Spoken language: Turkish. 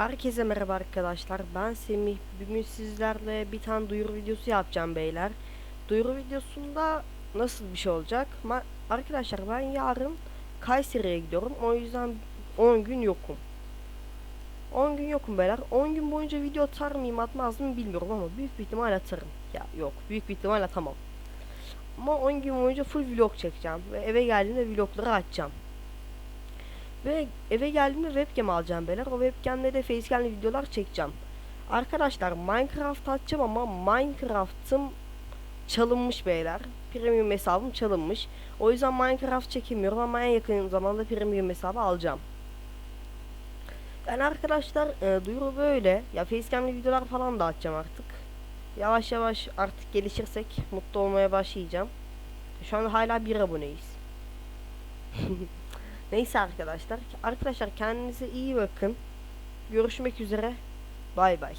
Herkese merhaba arkadaşlar. Ben Semih. Bugün sizlerle bir tane duyuru videosu yapacağım beyler. Duyuru videosunda nasıl bir şey olacak? Ma arkadaşlar ben yarın Kayseri'ye gidiyorum. O yüzden 10 gün yokum. 10 gün yokum beyler. 10 gün boyunca video atar mıyım atmaz mı bilmiyorum ama büyük bir ihtimal atarım. Ya yok büyük bir ihtimal atamam. Ama 10 gün boyunca full vlog çekeceğim. Ve eve geldiğimde vlogları açacağım. Ve eve geldiğimde webcam alacağım beyler. O webcam'le de facecam'li videolar çekeceğim. Arkadaşlar Minecraft atacağım ama Minecraft'ım çalınmış beyler. Premium hesabım çalınmış. O yüzden Minecraft çekemiyorum ama en yakın zamanda premium hesabı alacağım. Yani arkadaşlar e, duyuru böyle. Ya facecam'li videolar falan da atacağım artık. Yavaş yavaş artık gelişirsek mutlu olmaya başlayacağım. Şu an hala bir aboneyiz. Neyse arkadaşlar. Arkadaşlar kendinize iyi bakın. Görüşmek üzere. Bay bay.